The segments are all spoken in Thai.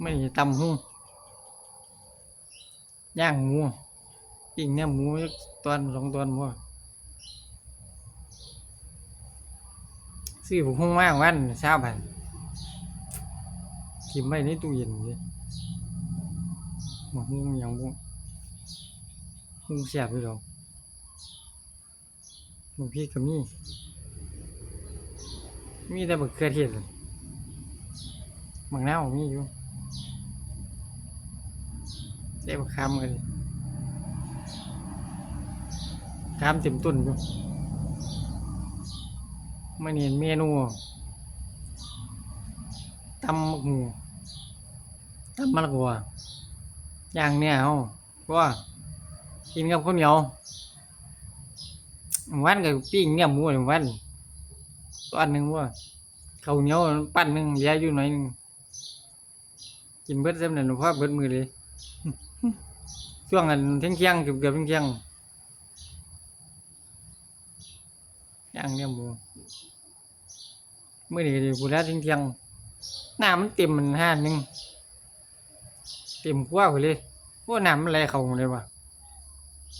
ไม่ตำหูย่างหมูปิ้งเนี่ยหมูตอนสองตอนบ่ซื้อผมคงมากวันเช้าพันกินไว้ในตู้เย็นเลยหมกมุงอย่างบุมุงเสียบด้วยหรอกหมูพี่ก็มีมีแต่บักเขือเทศบางน้าวมีอยู่ เจ็บคำกันคำเต็มต้นอยู่ไม่เห็นเมนูตำมะหูตำมะละกออย่างเนี้ยเอาว่ากินกับข้าวเหนียววันกับปิ้งเนี่ยหมูหนึ่งวันตอนหนึ่งว่าเขาวเหนียวปั้นหนึ่งเหลืออยู่หน่อยหนึ่งกินเบิดเต็มเลยหลวงพ่อเบิดมือเลย ช่วงกันเที่ยงเที่ยงเกือบเกือบเที่ยงๆย่างเนี่ยหมูมื่อนี้ก็อยู่กูแล้วเที่ยงเที่ยงน้ำมันเต็มมันห้านึงเต็มกว่าไปเลยว่าน้ำมันไหลเข้าเลยว่ะ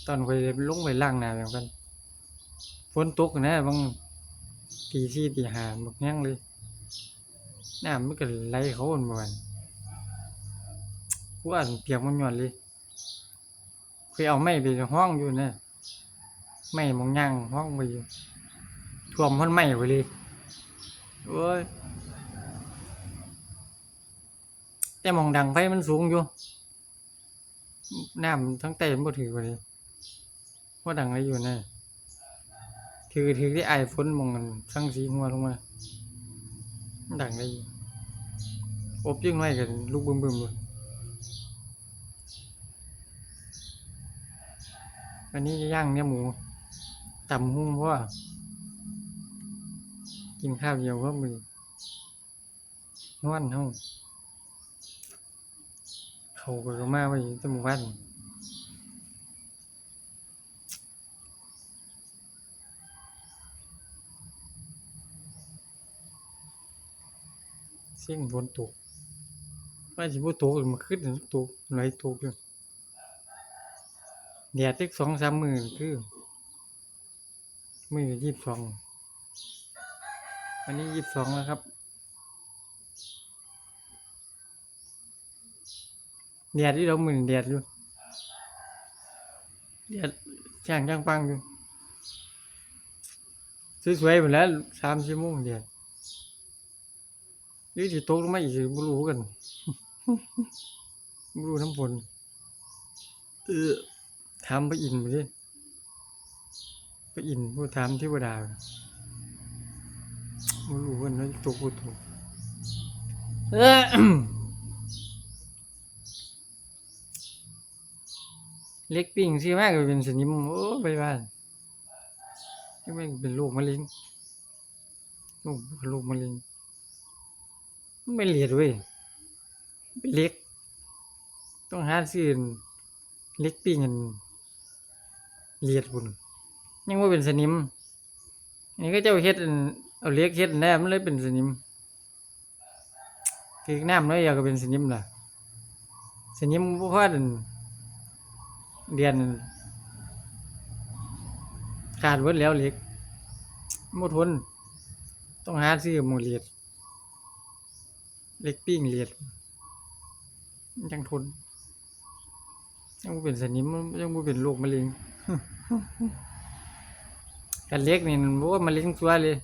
ตอนไปลงไปล่างน้ำอย่างกันฝนตกนะบางตีสี่ตีห้าบักแย่งเลยน้ำมันก็ไหลเขาบนบ้าน กูอ่านเปียกมันหย่อนเลยเคยเอาไม้ไปห้องอยู่เนะไม้มองย่างห้องไปอยู่ท่วมพ้นไม้ไปเลยโอ้ยแต่หมองดังไฟมันสูงอยู่น้ำทั้งเต็มบ่ถือไปเลยว่าดังอะไรอยู่เนะถือถือที่ไอฝนมองกันทั้งสีหัวลงมามันดังได้อยู่อบยิ่งน้อยกันลูกบึ้มๆเลย วันนี้จะย่างเนื้อหมูตำหุ้งเพราะว่ากินข้าวเดียวเพราะมือนวลเฮาเขาก็มาไว้ตั้งหมู่บ้านเสียงฝนตกว่าสิบ่ตกมันขึ้นตกไหลตกอยู่ แดดอีกสองสามมื้อนี่คือมื้อยี่สิบสองวันนี้ยี่สิบสองแล้วครับแดดที่เรามื้อนี้แดดอยู่แดดจ้างจ้างปังอยู่สวยๆหมดแล้วสามชั่วโมงแดดหรือสิตกลงมาอีกสิบ่รู้กันบ่รู้น้ำฝนเออ ถามพระอินทร์ไปดิพระอินทร์ผู้ถามเทวดาบ่รู้กันว่าตกบ่ตกเออเล็กปิ้งสิมากก็เป็นสนิมโอ้ไปบ้านนี่มันเป็นโรคมะเร็งโรคโรคมะเร็งไม่เลียดเว้ยเป็นเล็ก ต้องหาซื้อเล็กปิ้งกัน เลียดบุญยังว่าเป็นสนิม อันนี้ก็เจ้าเฮ็ดเอาเล็กเฮ็ดแนมเลยเป็นสนิมคือน้ำน้อยอยากก็เป็นสนิมล่ะสนิมบ่พอดอันเดือนขาดเบิดแล้วเล็กบ่ทนต้องหาซื้อหมูเลียดเล็กปิ้งเลียดยังทนยังบ่เป็นสนิมยังบ่เป็นโรคมะเร็ง กันเล็กนี่มันว่ามันเร็งตัวเลย